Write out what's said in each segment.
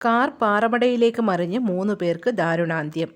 Car പാറമടയിലേക്ക് മറിഞ്ഞ് മൂന്ന് പേർക്ക് ദാരുണാന്ത്യം.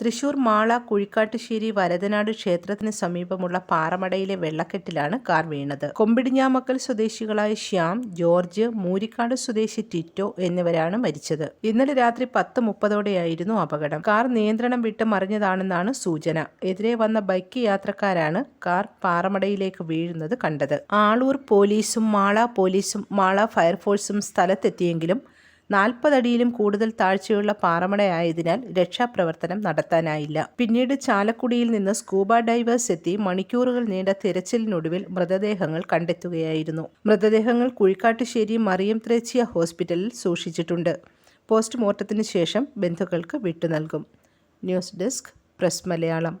തൃശൂർ മാള കുഴിക്കാട്ടുശ്ശേരി വരതനാട് ക്ഷേത്രത്തിന് സമീപമുള്ള പാറമടയിലെ വെള്ളക്കെട്ടിലാണ് കാർ വീണത്. കൊമ്പിടിഞ്ഞാമക്കൽ സ്വദേശികളായ ശ്യാം ജോർജ് മൂരിക്കാട് സ്വദേശി ടിറ്റോ എന്നിവരാണ് മരിച്ചത്. ഇന്നലെ രാത്രി പത്ത് മുപ്പതോടെയായിരുന്നു അപകടം. കാർ നിയന്ത്രണം വിട്ട് മറിഞ്ഞതാണെന്നാണ് സൂചന. എതിരെ വന്ന ബൈക്ക് യാത്രക്കാരാണ് കാർ പാറമടയിലേക്ക് വീഴുന്നത് കണ്ടത്. ആളൂർ പോലീസും മാള പോലീസും മാള ഫയർഫോഴ്സും സ്ഥലത്തെത്തിയെങ്കിലും നാൽപ്പതടിയിലും കൂടുതൽ താഴ്ചയുള്ള പാറമടയായതിനാൽ രക്ഷാപ്രവർത്തനം നടത്താനായില്ല. പിന്നീട് ചാലക്കുടിയിൽ നിന്ന് സ്കൂബ ഡൈവേഴ്സ് എത്തി മണിക്കൂറുകൾ നീണ്ട തിരച്ചിലിനൊടുവിൽ മൃതദേഹങ്ങൾ കണ്ടെത്തുകയായിരുന്നു. മൃതദേഹങ്ങൾ കുഴിക്കാട്ടുശ്ശേരി മറിയം ത്രേച്ചിയ ഹോസ്പിറ്റലിൽ സൂക്ഷിച്ചിട്ടുണ്ട്. പോസ്റ്റ്മോർട്ടത്തിന് ശേഷം ബന്ധുക്കൾക്ക് വിട്ടു നൽകും. News desk press Malayalam.